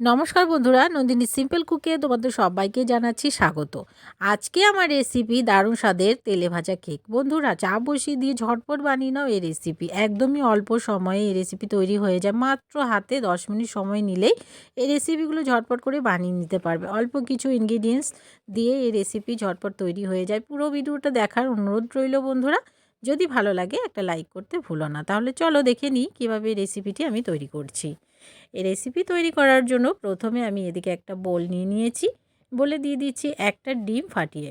নমস্কার বন্ধুরা, নন্দিনী সিম্পল কুকে তোমাদের সবাইকে জানাচ্ছি স্বাগত। আজকে আমার রেসিপি দারুণ স্বাদের তেলে ভাজা কেক বন্ধুরা, চা বসিয়ে দিয়ে ঝটপট বানিয়ে নাও এই রেসিপি একদমই অল্প সময়ে এই রেসিপি তৈরি হয়ে যায়। মাত্র হাতে দশ মিনিট সময় নিলেই এই রেসিপিগুলো ঝটপট করে বানিয়ে নিতে পারবে। অল্প কিছু ইনগ্রিডিয়েন্টস দিয়ে এই রেসিপি ঝটপট তৈরি হয়ে যায়। পুরো ভিডিওটা দেখার অনুরোধ রইল বন্ধুরা। যদি ভালো লাগে একটা লাইক করতে ভুলো না। তাহলে চলো দেখে নিই কীভাবে রেসিপিটি আমি তৈরি করছি। এই রেসিপি তৈরি করার জন্য প্রথমে আমি এদিকে একটা বোল নিয়ে নিয়েছি। বলে দিয়ে দিচ্ছি একটা ডিম ফাটিয়ে।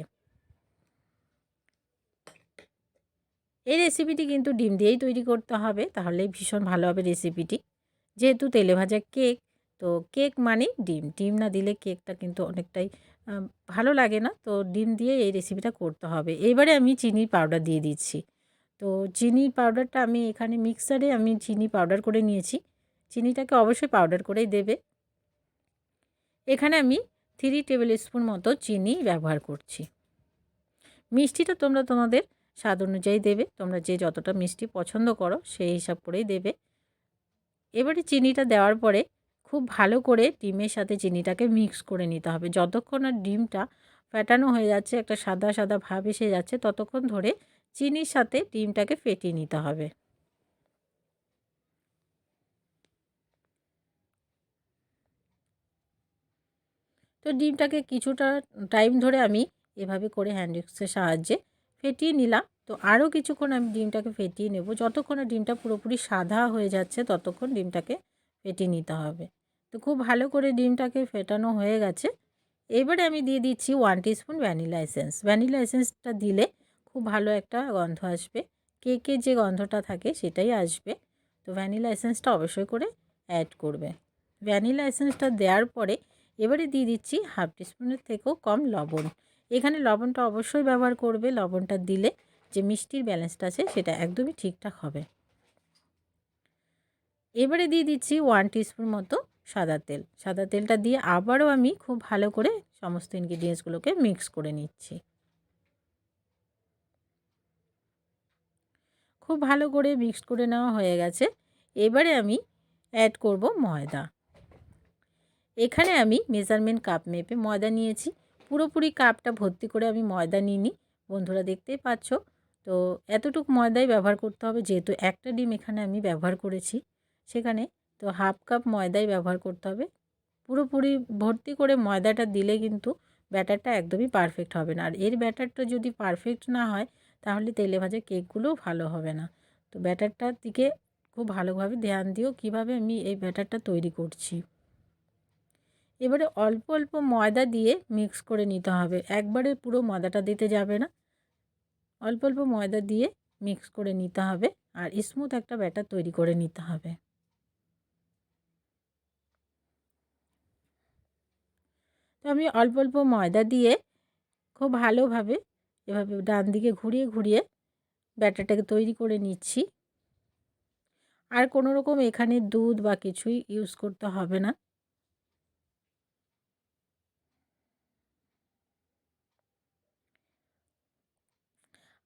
এই রেসিপিটি কিন্তু ডিম দিয়েই তৈরি করতে হবে তাহলেই ভীষণ ভালো হবে রেসিপিটি যেহেতু তেলে ভাজা কেক তো কেক মানে ডিম। ডিম না দিলে কেকটা কিন্তু অনেকটাই ভালো লাগে না। তো ডিম দিয়ে এই রেসিপিটা করতে হবে। এবারে আমি চিনির পাউডার দিয়ে দিচ্ছি। তো চিনির পাউডারটা আমি এখানে মিক্সারে আমি চিনি পাউডার করে নিয়েছি। চিনিটাকে অবশ্যই পাউডার করেই দেবে। এখানে আমি থ্রি টেবিল স্পুন মতো চিনি ব্যবহার করছি। মিষ্টিটা তোমরা তোমাদের স্বাদ অনুযায়ী দেবে। তোমরা যে যতটা মিষ্টি পছন্দ করো সেই হিসাব করেই দেবে। এবারে চিনিটা দেওয়ার পরে খুব ভালো করে ডিমের সাথে চিনিটাকে মিক্স করে নিতে হবে। যতক্ষণ আর ডিমটা ফ্যাটানো হয়ে যাচ্ছে, একটা সাদা সাদা ভাব এসে যাচ্ছে, ততক্ষণ ধরে চিনির সাথে ডিমটাকে ফেটিয়ে নিতে হবে। তো ডিমটাকে কিছুটা টাইম ধরে আমি এভাবে করে হ্যান্ডউইক্সের সাহায্যে ফেটিয়ে নিলাম। তো আরও কিছুক্ষণ আমি ডিমটাকে ফেটিয়ে নেব। যতক্ষণ ডিমটা পুরোপুরি সাদা হয়ে যাচ্ছে, ততক্ষণ ডিমটাকে ফেটিয়ে নিতে হবে। তো খুব ভালো করে ডিমটাকে ফেটানো হয়ে গেছে। এবারে আমি দিয়ে দিচ্ছি one teaspoon vanilla essence vanilla এসেন্সটা দিলে খুব ভালো একটা গন্ধ আসবে। কেকের যে গন্ধটা থাকে সেটাই আসবে। তো ভ্যানিলা এসেন্সটা অবশ্যই করে অ্যাড করবে। ভ্যানিলা এসেন্সটা দেওয়ার পরে এবারে দিয়ে দিচ্ছি হাফ টিস্পুনের থেকেও কম লবণ। এখানে লবণটা অবশ্যই ব্যবহার করবে, লবণটা দিলে যে মিষ্টির ব্যালেন্সটা আছে সেটা একদমই ঠিকঠাক হবে। এবারে দিয়ে দিচ্ছি ওয়ান টিস্পুন মতো সাদা তেল। সাদা তেলটা দিয়ে আবারও আমি খুব ভালো করে সমস্ত ইনগ্রিডিয়েন্টসগুলোকে মিক্স করে নিচ্ছি। খুব ভালো করে মিক্স করে নেওয়া হয়ে গেছে। এবারে আমি অ্যাড করব ময়দা। এখানে আমি মেজারমেন্ট কাপ মেপে ময়দা নিয়েছি। পুরোপুরি কাপটা ভর্তি করে আমি ময়দা নিইনি। বন্ধুরা দেখতেই পাচ্ছ। তো এতটুকু ময়দাই ব্যবহার করতে হবে, যেহেতু একটা ডিম এখানে আমি ব্যবহার করেছি। সেখানে তো হাফ কাপ ময়দাই ব্যবহার করতে হবে। পুরোপুরি ভর্তি করে ময়দাটা দিলে কিন্তু ব্যাটারটা একদমই পারফেক্ট হবে না। আর এর ব্যাটারটা যদি পারফেক্ট না হয়, তাহলে তেলে ভাজা কেকগুলোও ভালো হবে না। তো ব্যাটারটার দিকে খুব ভালোভাবে ধ্যান দিও, কীভাবে আমি এই ব্যাটারটা তৈরি করছি। এবারে অল্প অল্প ময়দা দিয়ে মিক্স করে নিতে হবে। একবারে পুরো ময়দাটা দিতে যাবে না। অল্প অল্প ময়দা দিয়ে মিক্স করে নিতে হবে আর স্মুথ একটা ব্যাটার তৈরি করে নিতে হবে। তো আমি অল্প অল্প ময়দা দিয়ে খুব ভালোভাবে এভাবে ডান দিকে ঘুরিয়ে ঘুরিয়ে ব্যাটারটাকে তৈরি করে নিচ্ছি। আর কোনো রকম এখানে দুধ বা কিছুই ইউজ করতে হবে না।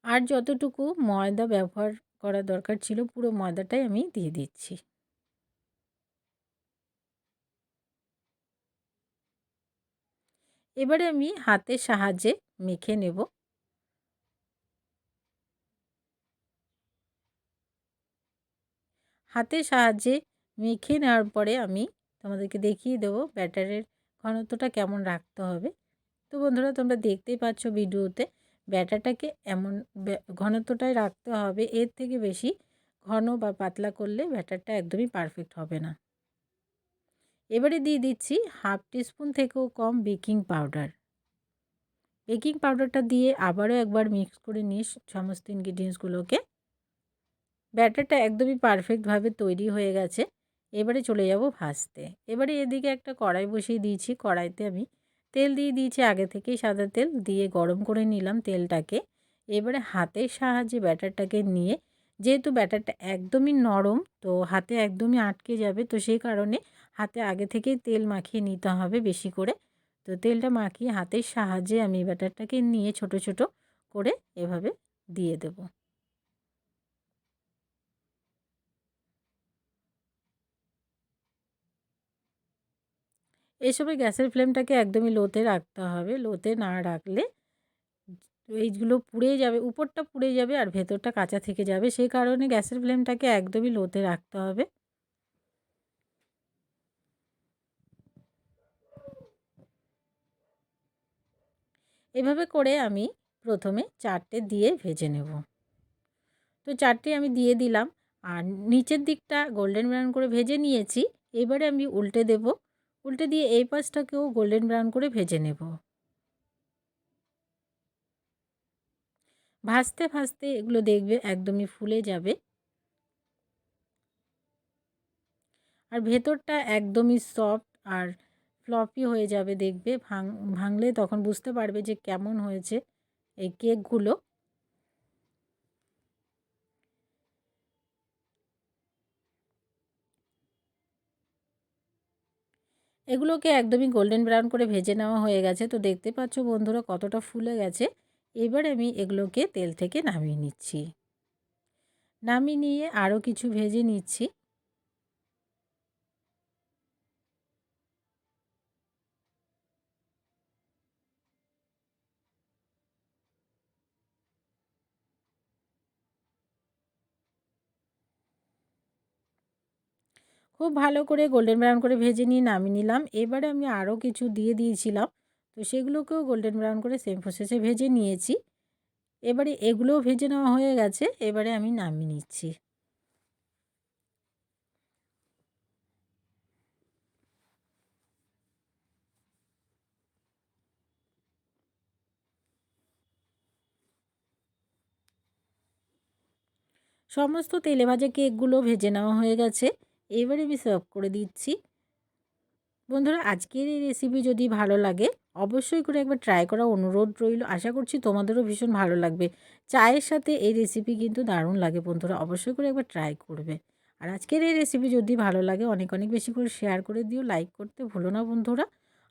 আর যতটুকু ময়দা ব্যবহার করা দরকার ছিল, পুরো ময়দাটাই আমি দিয়ে দিচ্ছি। এবারে আমি হাতের সাহায্যে মেখে নেব। হাতের সাহায্যে মেখে নেওয়ার পরে আমি তোমাদেরকে দেখিয়ে দেবো ব্যাটারের ঘনত্বটা কেমন রাখতে হবে। তো বন্ধুরা, তোমরা দেখতেই পাচ্ছ ভিডিওতে ব্যাটারটাকে এমন ঘনত্বটাই রাখতে হবে। এর থেকে বেশি ঘন বা পাতলা করলে ব্যাটারটা একদমই পারফেক্ট হবে না। এবারে দিয়ে দিচ্ছি হাফ টিস্পুন থেকেও কম বেকিং পাউডার। বেকিং পাউডারটা দিয়ে আবারও একবার মিক্স করে নিস সমস্ত ইনগ্রিডিয়েন্টসগুলোকে ব্যাটারটা একদমই পারফেক্টভাবে তৈরি হয়ে গেছে। এবারে চলে যাব ভাজতে। এবারে এদিকে একটা কড়াই বসিয়ে দিয়েছি। কড়াইতে আমি তেল দিয়ে দিয়েছি আগে থেকেই সাদা তেল, দিয়ে গরম করে নিলাম তেলটাকে। এবারে হাতের সাহায্যে ব্যাটারটাকে নিয়ে, যেহেতু ব্যাটারটা একদমই নরম, তো হাতে একদমই আটকে যাবে, তো সেই কারণে হাতে আগে থেকেই তেল মাখিয়ে নিতে হবে বেশি করে। তো তেলটা মাখিয়ে হাতের সাহায্যে আমি ব্যাটারটাকে নিয়ে ছোট ছোট করে এভাবে দিয়ে দেবো। এই সময় গ্যাসের ফ্লেমটাকে একদমই লোতে রাখতে হবে। লোতে না রাখলে এইগুলো পুড়ে যাবে, উপরটা পুড়ে যাবে আর ভেতরটা কাঁচা থেকে যাবে। সেই কারণে গ্যাসের ফ্লেমটাকে একদমই লোতে রাখতে হবে। এভাবে করে আমি প্রথমে চারটে দিয়ে ভেজে নেব। তো চারটে আমি দিয়ে দিলাম। আর নিচের দিকটা গোল্ডেন ব্রাউন করে ভেজে নিয়েছি। এবারে আমি উল্টে দেব। উল্টে দিয়ে এই পাশটাকেও গোল্ডেন ব্রাউন করে ভেজে নেব। ভাজতে ভাজতে এগুলো দেখবে একদমই ফুলে যাবে। আর ভেতরটা একদমই সফট আর ফ্লপি হয়ে যাবে দেখবে ভাং ভাঙলে তখন বুঝতে পারবে যে কেমন হয়েছে এই কেকগুলো। এগুলোকে একদমই গোল্ডেন ব্রাউন করে ভেজে নেওয়া হয়ে গেছে। তো দেখতে পাচ্ছ বন্ধুরা কতটা ফুলে গেছে। এবার আমি এগুলোকে তেল থেকে নামিয়ে নিচ্ছি। নামিয়ে নিয়ে আরও কিছু ভেজে নিচ্ছি। খুব ভালো করে গোল্ডেন ব্রাউন করে ভেজে নিয়ে নামিয়ে নিলাম। এবারে আমি আরও কিছু দিয়ে দিয়েছিলাম। তো সেগুলোকেও গোল্ডেন ব্রাউন করে সেম প্রসেসে ভেজে নিয়েছি। এবারে এগুলোও ভেজে নেওয়া হয়ে গেছে। এবারে আমি নামিয়ে নিচ্ছি। সমস্ত তেলে ভাজা কেকগুলো ভেজে নেওয়া হয়ে গেছে। এবারে আমি সার্ভ করে দিচ্ছি। বন্ধুরা, আজকের এই রেসিপি যদি ভালো লাগে, অবশ্যই করে একবার ট্রাই করা অনুরোধ রইল। আশা করছি তোমাদেরও ভীষণ ভালো লাগবে। চায়ের সাথে এই রেসিপি কিন্তু দারুণ লাগে বন্ধুরা, অবশ্যই করে একবার ট্রাই করবে। আর আজকের এই রেসিপি যদি ভালো লাগে, অনেক অনেক বেশি করে শেয়ার করে দিও লাইক করতে ভুলো না বন্ধুরা।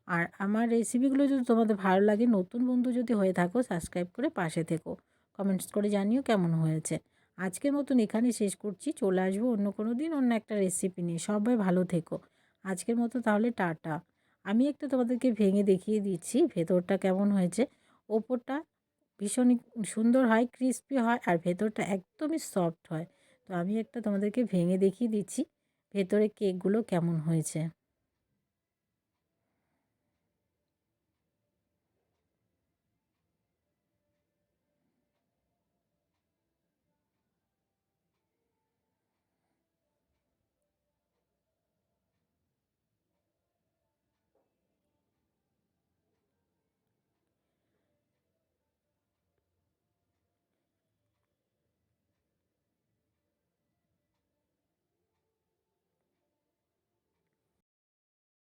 আর আমার রেসিপিগুলো যদি তোমাদের ভালো লাগে, নতুন বন্ধু যদি হয়ে থাকো সাবস্ক্রাইব করে পাশে থেকো। কমেন্টস করে জানিও কেমন হয়েছে। আজকের মতন এখানে শেষ করছি। চলে আসব অন্য কোনো দিন, অন্য একটা রেসিপি নিয়ে। সবাই ভালো থেকো। আজকের মতো তাহলে টাটা। আমি একটা তোমাদেরকে ভেঙে দেখিয়ে দিচ্ছি, ভেতরটা কেমন হয়েছে। ওপরটা ভীষণ সুন্দর হয় ক্রিস্পি হয়, আর ভেতরটা একদমই সফট হয়। তো আমি একটা তোমাদেরকে ভেঙে দেখিয়ে দিচ্ছি ভেতরে কেকগুলো কেমন হয়েছে।